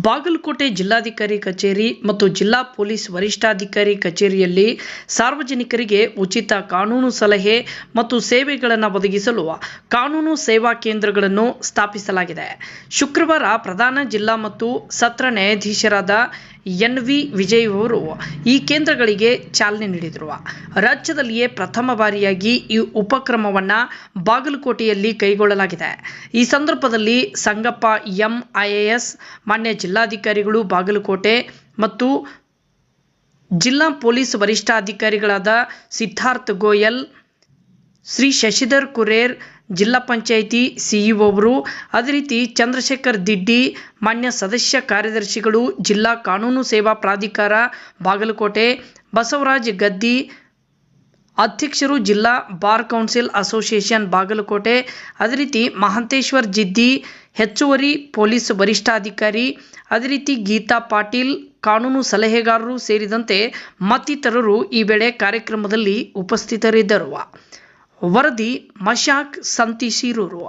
ಬಾಗಲಕೋಟೆ ಜಿಲ್ಲಾಧಿಕಾರಿ ಕಚೇರಿ ಮತ್ತು ಜಿಲ್ಲಾ ಪೊಲೀಸ್ ವರಿಷ್ಠಾಧಿಕಾರಿ ಕಚೇರಿಯಲ್ಲಿ ಸಾರ್ವಜನಿಕರಿಗೆ ಉಚಿತ ಕಾನೂನು ಸಲಹೆ ಮತ್ತು ಸೇವೆಗಳನ್ನು ಒದಗಿಸಲು ಕಾನೂನು ಸೇವಾ ಕೇಂದ್ರಗಳನ್ನು ಸ್ಥಾಪಿಸಲಾಗಿದೆ. ಶುಕ್ರವಾರ ಪ್ರಧಾನ ಜಿಲ್ಲಾ ಮತ್ತು ಸತ್ರ ನ್ಯಾಯಾಧೀಶರಾದ ಎನ್ ವಿ ವಿಜಯ್ ಅವರು ಈ ಕೇಂದ್ರಗಳಿಗೆ ಚಾಲನೆ ನೀಡಿದರು. ರಾಜ್ಯದಲ್ಲಿಯೇ ಪ್ರಥಮ ಬಾರಿಯಾಗಿ ಈ ಉಪಕ್ರಮವನ್ನು ಬಾಗಲಕೋಟೆಯಲ್ಲಿ ಕೈಗೊಳ್ಳಲಾಗಿದೆ. ಈ ಸಂದರ್ಭದಲ್ಲಿ ಸಂಗಪ್ಪ ಎಂ ಐಎಎಸ್ ಮಾನ್ಯ ಜಿಲ್ಲಾಧಿಕಾರಿಗಳು ಬಾಗಲಕೋಟೆ ಮತ್ತು ಜಿಲ್ಲಾ ಪೊಲೀಸ್ ವರಿಷ್ಠಾಧಿಕಾರಿಗಳಾದ ಸಿದ್ಧಾರ್ಥ್ ಗೋಯಲ್, ಶ್ರೀ ಶಶಿಧರ್ ಕುರೇರ್ ಜಿಲ್ಲಾ ಪಂಚಾಯಿತಿ ಸಿಇಒ ಅವರು. ಅದೇ ರೀತಿ ಚಂದ್ರಶೇಖರ್ ದಿಡ್ಡಿ, ಮಾನ್ಯ ಸದಸ್ಯ ಕಾರ್ಯದರ್ಶಿಗಳು, ಜಿಲ್ಲಾ ಕಾನೂನು ಸೇವಾ ಪ್ರಾಧಿಕಾರ, ಬಾಗಲಕೋಟೆ, ಬಸವರಾಜ್ ಗದ್ದಿ, ಅಧ್ಯಕ್ಷರು ಜಿಲ್ಲಾ ಬಾರ್ ಕೌನ್ಸಿಲ್ ಅಸೋಸಿಯೇಷನ್ ಬಾಗಲಕೋಟೆ, ಅದೇ ರೀತಿ ಮಹಾಂತೇಶ್ವರ್ ಜಿದ್ದಿ, ಹೆಚ್ಚುವರಿ ಪೊಲೀಸ್ ವರಿಷ್ಠಾಧಿಕಾರಿ, ಅದೇ ರೀತಿ ಗೀತಾ ಪಾಟೀಲ್, ಕಾನೂನು ಸಲಹೆಗಾರರು ಸೇರಿದಂತೆ ಮತ್ತಿತರರು ಈ ವೇಳೆ ಕಾರ್ಯಕ್ರಮದಲ್ಲಿ ಉಪಸ್ಥಿತರಿದ್ದರು. ವರದಿ ಮಶಾಕ್ ಸಂತಿಸಿರೂರು